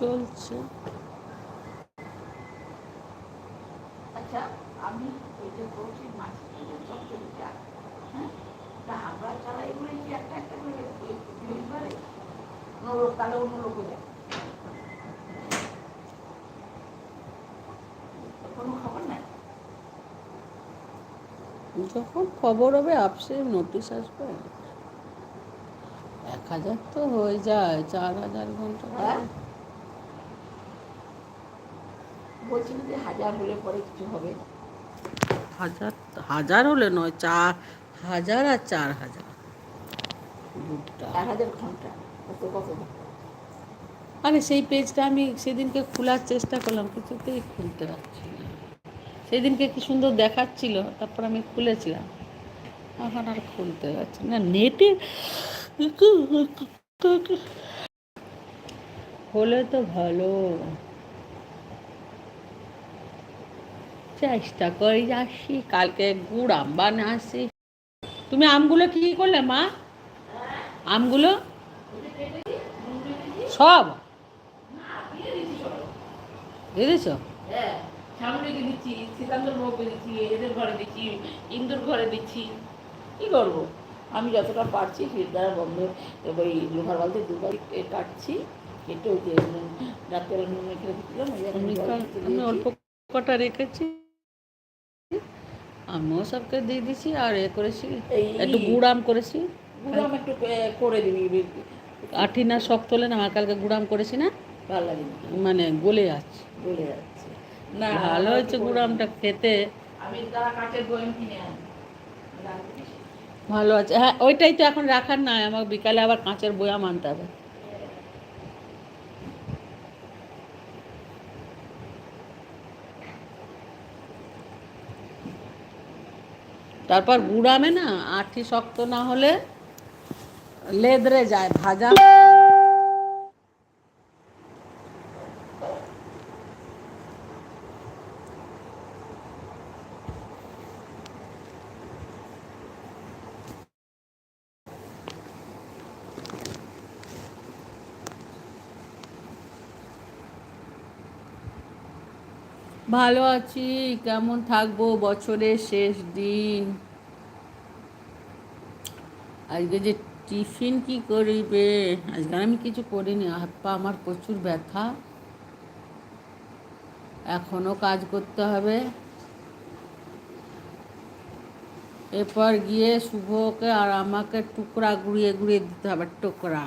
চলছে। আচ্ছা আমি ওই যে বলছি মাছ থেকে চচ্চড়িটা হ্যাঁ তা আমরা ছাড়া এগুলো একটা একটা করে তৈরি করে তাহলে অন্য লোক যায়। কোনো খবর নাই? যখন খবর হবে আপসে নোটিশ আসবে। এক হাজার তো হয়ে যায় চার হাজার ঘণ্টা হ্যাঁ বলছিল যে হাজার হলে পরে কিছু হবে। হাজার হাজার হলে নয় চার হাজার আর চার হাজার। এক হাজার ঘণ্টা কত কত? আরে সেই পেজটা আমি সেদিনকে খোলার চেষ্টা করলাম কিছুতেই খুলতে পারছি না। সেদিনকে কি সুন্দর দেখাচ্ছিল তারপর আমি খুলেছিলাম। এখন আর খুলতে পারছি না। নেটে হলে তো ভালো। চেষ্টা করে যাচ্ছি কালকে গুড় আম বানিয়ে আসি তুমি আমগুলো কি করলে মা? আমগুলো? সব? দিয়ে দিছো? হ্যাঁ সামনেকে দিচ্ছি শ্রীকান্তর বউকে দিচ্ছি এদের ঘরে দিচ্ছি ইন্দুর ঘরে দিচ্ছি। কি করব? আমি যতটা পারছি দ্বারা বন্ধ ওই লোহার বালতি দুবার কাটছি কেটে ওই রাত্রে মেখে দিয়েছি। অল্প কটা রেখেছি। আমিও সবকে দিয়ে দিছি আর এ করেছি একটু গুড়াম করেছি। গুঁড়াম একটু করে দিবি। আঠি না শক্ত হলে না আমার কালকে গুড়াম করেছি না? ভালো লাগে মানে গলে যাচ্ছে। বলে যাচ্ছে। না ভালো হয়েছে গুড়ামটা খেতে। আমি কাঠের বয়ম কিনে ভালো আছে। হ্যাঁ ওইটাই তো এখন রাখার নাই। আমার বিকালে আবার কাঁচের বয়াম আনতে হবে। তারপর গুড়ামে না আঠি শক্ত না হলে লেদরে যায় ভাজা। ভালো আছি। কেমন থাকব বছরের শেষ দিন? আজকে যে টিফিন কি করিবে? আজকে আমি কিছু করিনি, হাত পা আমার প্রচুর ব্যথা। এখনও কাজ করতে হবে। এরপর গিয়ে শুভকে আর আমাকে টুকরা গুড়িয়ে গুড়িয়ে দিতে হবে, টুকরা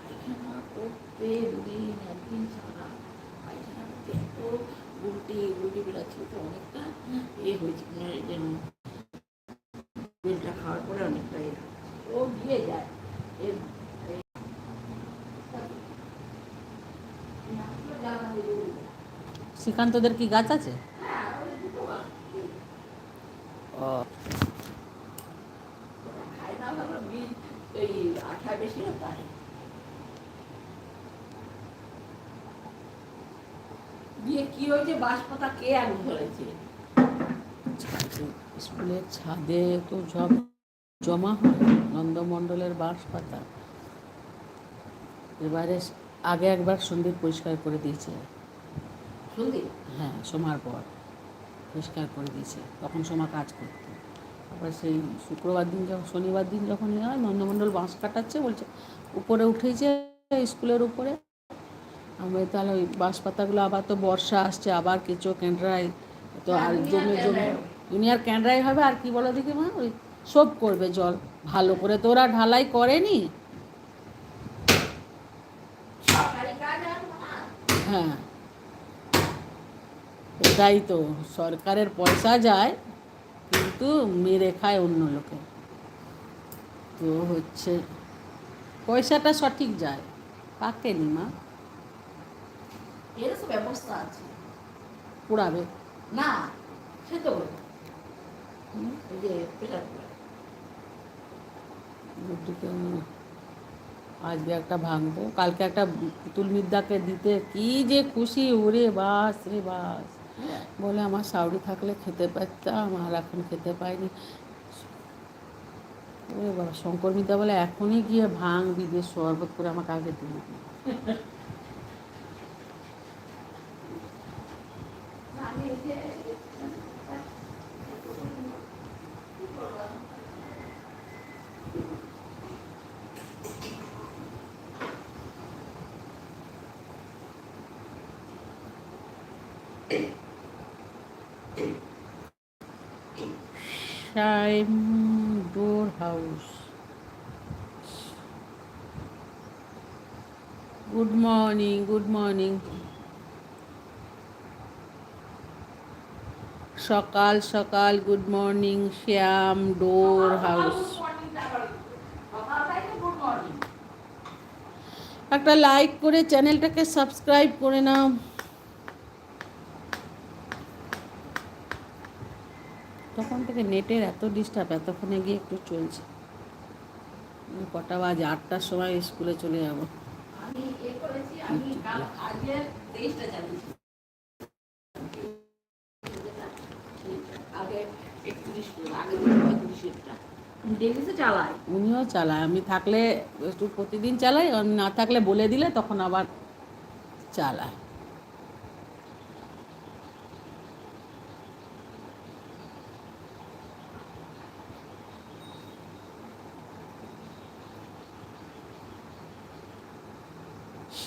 পায়খানা করতে দুদিন একদিন ছাড়া পায়খানা করতে এত উল্টি উল্টি বেড়াচ্ছিল তো অনেকটা এ হয়েছে মানে যেন তেলটা খাওয়ার পরে অনেকটা এ হয়। ও গিয়ে যায়। এর শ্রীকান্তদের কি গাছ আছে? ও। খায় না বীজ এই আঠা বেশি না তাই? দিয়ে কি হয়েছে? বাঁশপাতা কে আগুন ধরেছে ছাদে স্কুলের ছাদে তো সব জমা হয় নন্দমণ্ডলের বাঁশ পাতা। এবারে আগে একবার সন্দীপ পরিষ্কার করে দিয়েছে। হ্যাঁ সোমার পর পরিষ্কার করে দিয়েছে তখন সোমা কাজ করতো। তারপর সেই শুক্রবার দিন যখন শনিবার দিন যখন হয় নন্দমণ্ডল বাঁশ কাটাচ্ছে বলছে উপরে উঠেছে স্কুলের উপরে। আমি তাহলে ওই বাঁশ পাতাগুলো আবার তো বর্ষা আসছে আবার কেঁচো ক্যান্ড্রাই তো আর জমে জমে। দুনিয়ার ক্যান্ড্রাই হবে আর কি বলো দেখি মা? ওই সব করবে জল। ভালো করে তো ওরা ঢালাই করেনি। হ্যাঁ। এটাই তো সরকারের পয়সা যায় কিন্তু মেরে খায় অন্য লোকে। তো হচ্ছে পয়সাটা সঠিক যায়। কাকে নি মা ব্যবস্থা আছে। পুড়াবে। না সে তো যে আজকে একটা ভাঙবো কালকে একটা দিতে কি যে খুশি ওরে বাস রে বাস। বলে আমার সাউরি থাকলে খেতে পারতাম আর এখন খেতে পাইনি। ওরে বাবা শঙ্কর মিদ্দা বলে এখনই গিয়ে ভাঙ বিদেশ শরবত করে আমাকে আগে দিন Shine Door House. Good morning, good morning. সকাল সকাল good morning Shyam door house একটা লাইক করে চ্যানেলটাকে সাবস্ক্রাইব করে নাও তখন থেকে নেটের এত ডিস্টার্ব এতক্ষণে গিয়ে একটু চলছে। কটা বাজে আটটার সময় স্কুলে চলে যাব। উনিও চালায়। আমি থাকলে একটু প্রতিদিন চালাই আমি না থাকলে বলে দিলে তখন আবার চালায়।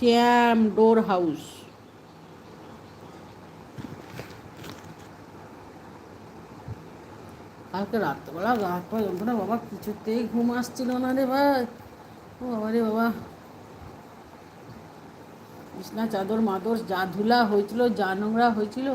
শ্যাম ডোর হাউস কালকে রাত্রেবেলা গা হাত পা যন্ত্রণা, বাবা কিছুতেই ঘুম আসছিল না রে ভাই। ও বাবা রে বাবা। বিছনা চাদর মাদর যা ধুলা হয়েছিল, যা নোংরা হয়েছিল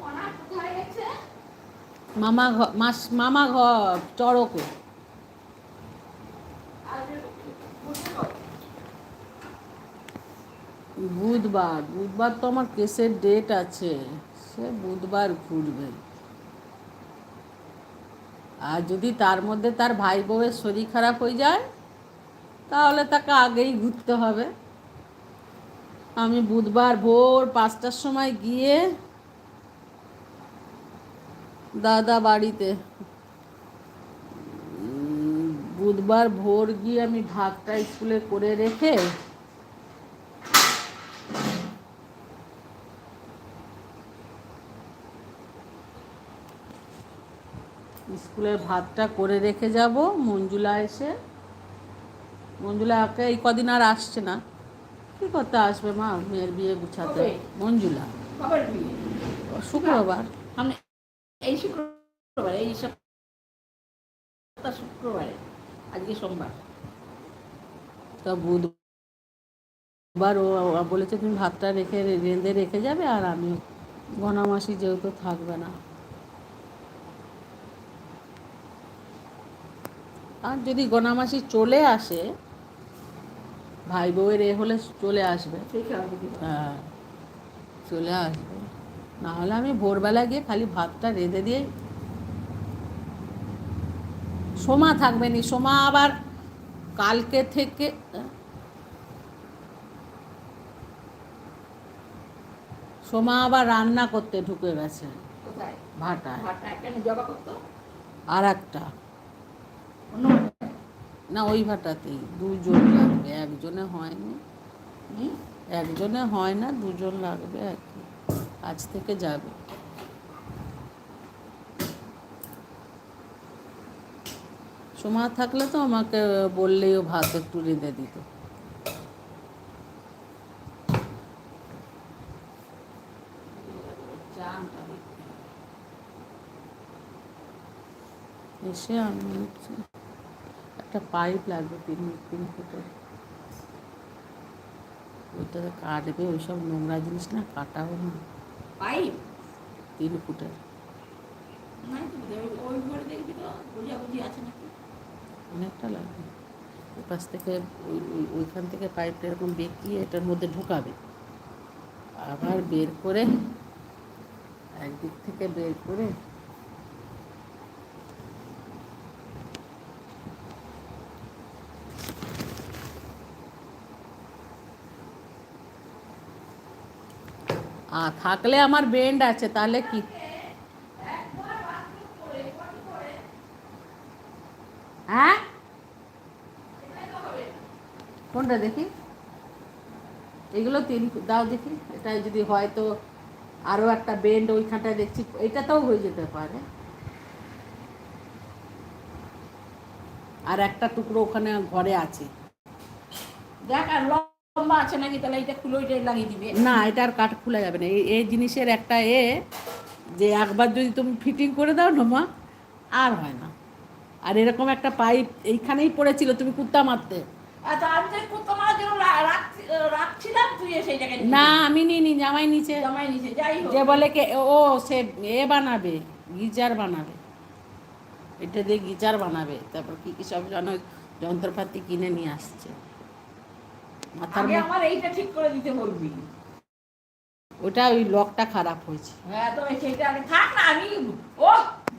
মনা কোথায় গেছে মামা ঘর মাস, মামা ঘর, চড়কে। আর বসে কর। বুধবার বুধবার তো আমার কেসের ডেট আছে। সে বুধবার ঘুরবে। আর যদি তার মধ্যে তার ভাই বউয়ের শরীর খারাপ হয়ে যায়, তাহলে তাকে আগেই ঘুরতে হবে। আমি বুধবার ভোর পাঁচটার সময় গিয়ে দাদা বাড়িতে। বুধবার ভোর গিয়ে আমি ভাতটা স্কুলে করে রেখে স্কুলের ভাতটা করে রেখে যাব মঞ্জুলা এসে। মঞ্জুলা ওকে এই কদিন আর আসছে না। কী করতে আসবে মা মেয়ের বিয়ে গুছাতে? মঞ্জুলা। শুক্রবার সামনে এই শুক্রবার এই সপ্তাহ শুক্রবারে আজকে সোমবার। তা বুধবার ও বলেছে তুমি ভাতটা রেখে রেঁধে রেখে যাবে আর আমি গনামাসি যেহেতু থাকবে না। আর যদি গণামাসি চলে আসে ভাই বউয়ের এ হলে চলে আসবে। হ্যাঁ চলে আসবে। না হলে আমি ভোরবেলা গিয়ে খালি ভাতটা রেঁধে দিয়ে সোমা থাকবে নি সোমা আবার কালকে থেকে সোমা আবার রান্না করতে ঢুকে গেছে। ভাটায়। আর একটা না ওই ভাটাতেই। দুজন লাগবে একজনে হয়নি? একজনে হয় না দুজন লাগবে আর কি আজ থেকে যাবে। সোমা থাকলে তো আমাকে বললেই ও ভাত একটু রেঁধে দিত। এসে আমি একটা পাইপ লাগবে তিন তিন ফুটের ওইটাতে কাটবে ওইসব নোংরা জিনিস না কাটাও না। পাইপ? তিন ফুটের। বোধহয়। ওই ঘরে দেখবি তো বুঝাবুঝি আছে নাকি? অনেকটা লাগবে ওই পাশ থেকে ওই, ওই- ওইখান থেকে পাইপটা এরকম বেঁকিয়ে এটার মধ্যে ঢুকাবে। আবার বের করে একদিক থেকে বের করে থাকলে আমার বেন্ড আছে, তাহলে কি হ্যাঁ কোনটা দেখি? এগুলো তিন দাও দেখি। এটা যদি হয় তো আরও একটা বেন্ড ওইখানটায় দেখছি। এটাতেও হয়ে যেতে পারে। আর একটা টুকরো ওখানে ঘরে আছে। দেখ আর লম্বা আছে নাকি? তাহলে এটা খুলে ওইটাই লাগিয়ে দিবে। না এটা আর কাঠ খোলা যাবে না। এই এই জিনিসের একটা এ যে একবার যদি তুমি ফিটিং করে দাও না মা আর হয় না। আর এরকম একটা পাইপ এইখানেই পড়েছিল তুমি কুত্তা মারতে। আমি না আমি নিইনি জামাই নিচে। জামাই নিচে যাই যে বলে কে ও সে এ বানাবে গিজার বানাবে। এটা দিয়ে গিজার বানাবে তারপর কি কি সব জন যন্ত্রপাতি কিনে নিয়ে আসছে। মাথার আমার এইটা ঠিক করে দিতে বলবি। ওটা ওই লকটা খারাপ হয়েছে। হ্যাঁ তো সেইটা আগে থাক না আমি ও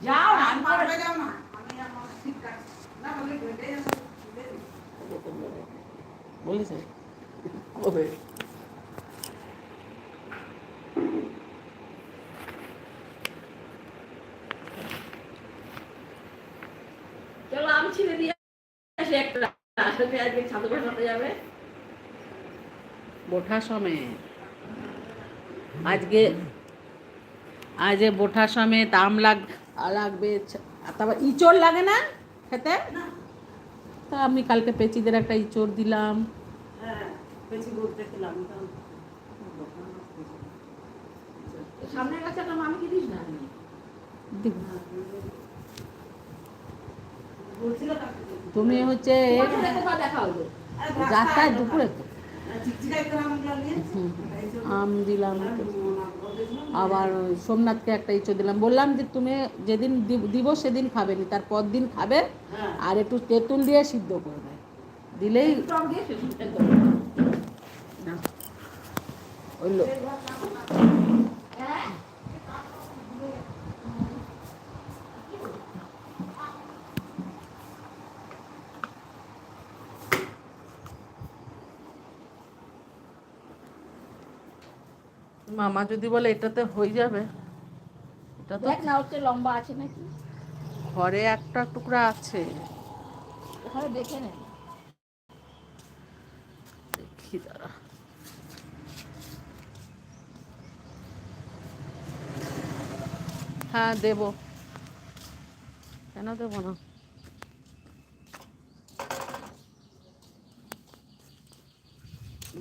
যাও না আমি পরে বলেছে কবে চলো আমি ছিঁড়ে দিয়ে আসি একটা। আজকে আজকে ছাত্র বসাতে যাবে। বোঠা সময় আজকে আজ এ বোঠা সময় আম লাগ লাগবে ছ- তারপর ইঁচড় লাগে না খেতে? তা আমি কালকে পেঁচিদের একটা ইঁচড় দিলাম। সামনের কাছে একটা মামিকে দিস না তুমি হচ্ছে যাত্রায় দুপুরে। তো আম দিলাম। আবার ওই সোমনাথকে একটা ইঁচড় দিলাম। বললাম যে তুমি যেদিন দিব- দিব সেদিন খাবে নি তার পর দিন খাবে আর একটু তেঁতুল দিয়ে সিদ্ধ করবে দিলেই টক দিয়ে শেষ একদম। না ওই লো- মামা যদি বলে এটাতে হয়ে যাবে এটা তো দেখ না হচ্ছে লম্বা আছে নাকি? ঘরে একটা টুকরা আছে। দেখে নে। দেখি দাঁড়া। হ্যাঁ দেব। কেন দেব না?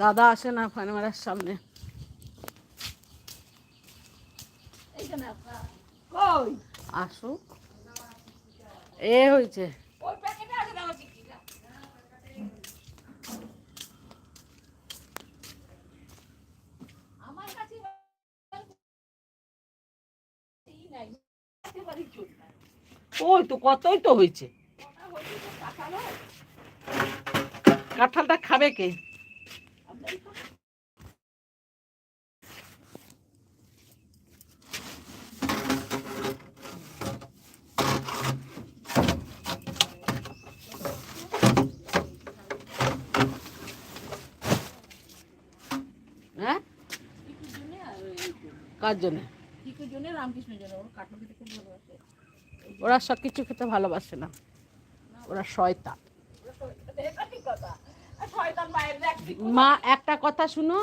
দাদা আসে না ফানেমারার সামনে। আসুক। এ হয়েছে ওই প্যাকেটে আছে দেখো চিঠিটা আমার কাছে এই নাই একেবারেই চোখ নাই। ওই তো কতই তো হয়েছে। কাঁঠালটা খাবে কে? হ্যাঁ। কার জন্য রামকৃষ্ণের জন্য। ওর কাঠল খেতে খুব ভালোবাসে। ওরা সব কিছু খেতে ভালোবাসে না। ওরা শয়তান। মা একটা কথা শুনো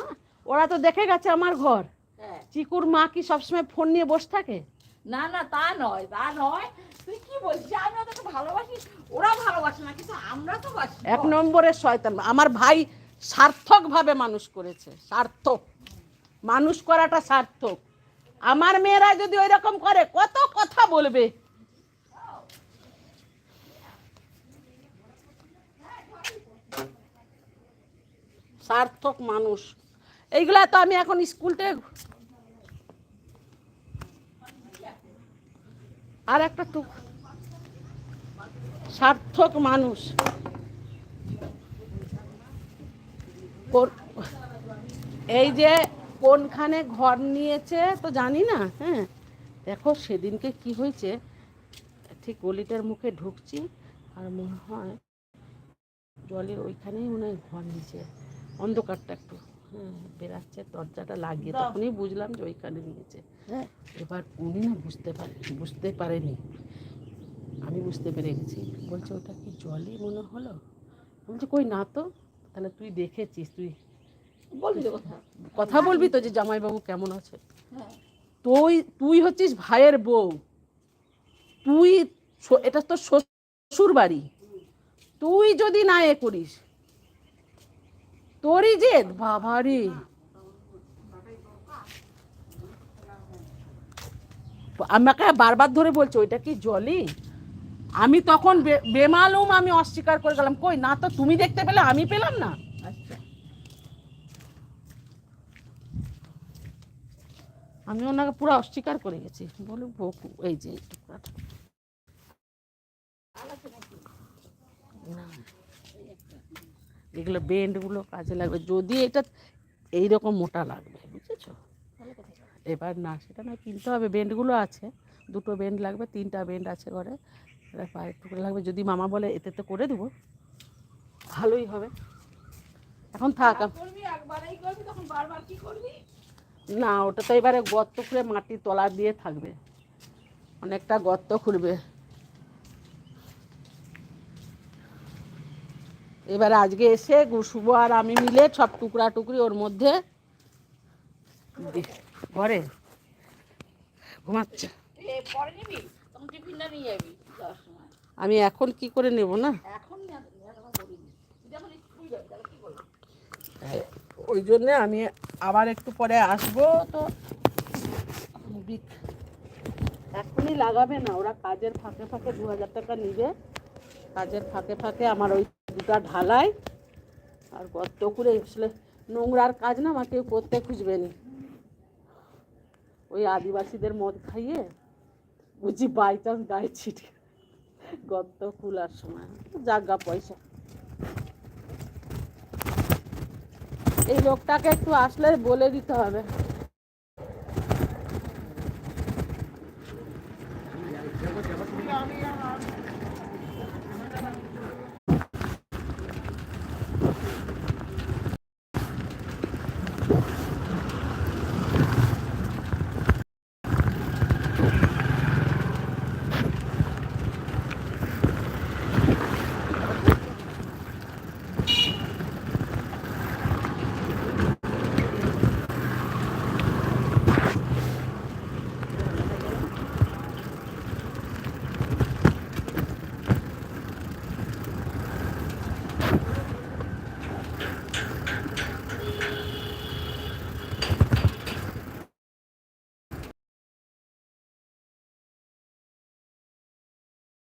ওরা তো দেখে গেছে আমার ঘর। হ্যাঁ। চিকুর মা কি সবসময় ফোন নিয়ে বসে থাকে? না না তা নয় তা নয়। তুই কি বলছিস? আমি ওদেরকে ভালোবাসি ওরা ভালো বাসে না কিন্তু আমরা তো বাসি এক নম্বরের শয়তান আমার ভাই সার্থকভাবে মানুষ করেছে সার্থক। মানুষ করাটা সার্থক। আমার মেয়েরা যদি ওই রকম করে কত কথা বলবে? সার্থক মানুষ। এইগুলা তো আমি এখন স্কুলতে আর একটা টুক সার্থক মানুষ। এই যে কোনখানে ঘর নিয়েছে তো জানি না হ্যাঁ। দেখো সেদিনকে কি হয়েছে। ঠিক গলিটার মুখে ঢুকছি আর মনে হয় জলের ওইখানেই মনে হয় ঘর নিচে অন্ধকারটা একটু হ্যাঁ বেরাচ্ছে দরজাটা লাগিয়ে তখনই বুঝলাম যে ওইখানে নিয়েছে। এবার উনি না বুঝতে পারে বুঝতে পারেনি। আমি বুঝতে পেরে গেছি। বলছে ওটা কি জলই মনে হলো? বলছি কই না তো তাহলে তুই দেখেছিস তুই বলবি কথা। কথা বলবি তো যে জামাইবাবু কেমন আছে? হ্যাঁ। তুই তুই হচ্ছিস ভাইয়ের বউ। তুই এটা তো শ্বশুর বাড়ি তুই যদি না এ করিস তোরই জেদ বাবারে। আমাকে বারবার ধরে বলছে ওইটা কি জলি? আমি তখন বেমালুম আমি অস্বীকার করে গেলাম। কই না তো তুমি দেখতে পেলে আমি পেলাম না? আচ্ছা। আমি ওনাকে পুরো অস্বীকার করে গেছি। বলে বকু এই যে টুকরাটা। না। এগুলো বেন্ডগুলো কাজে লাগবে। যদি এটা এইরকম মোটা লাগবে বুঝেছ? এবার না সেটা না কিনতে হবে। বেন্ডগুলো আছে দুটো বেন্ড লাগবে তিনটা বেন্ড আছে ঘরে। এবার পায়ের টুকরো লাগবে। যদি মামা বলে এতে তো করে দেবো। ভালোই হবে। এখন থাক। না ওটা তো এবারে গর্ত খুলে মাটি তলা দিয়ে থাকবে। অনেকটা গর্ত খুঁড়বে। এবারে আজকে এসে গু- শুভ আর আমি মিলে সব টুকরা টুকরি ওর মধ্যে ঘরে? ঘুমাচ্ছে। আমি এখন কি করে নেব না? ওই জন্যে আমি আবার একটু পরে আসব তো। এখনই লাগাবে না ওরা কাজের ফাঁকে ফাঁকে দু হাজার টাকা নিবে। কাজের ফাঁকে ফাঁকে আমার ওই দুটা ঢালাই আর গর্ত করে আসলে নোংরার কাজ না আমার কেউ করতে খুঁজবে নি। ওই আদিবাসীদের মদ খাইয়ে বুঝি বাই চান্স গায়ে ছিটে গর্ত খোলার সময়। জাগা পয়সা। এই লোকটাকে একটু আসলে বলে দিতে হবে।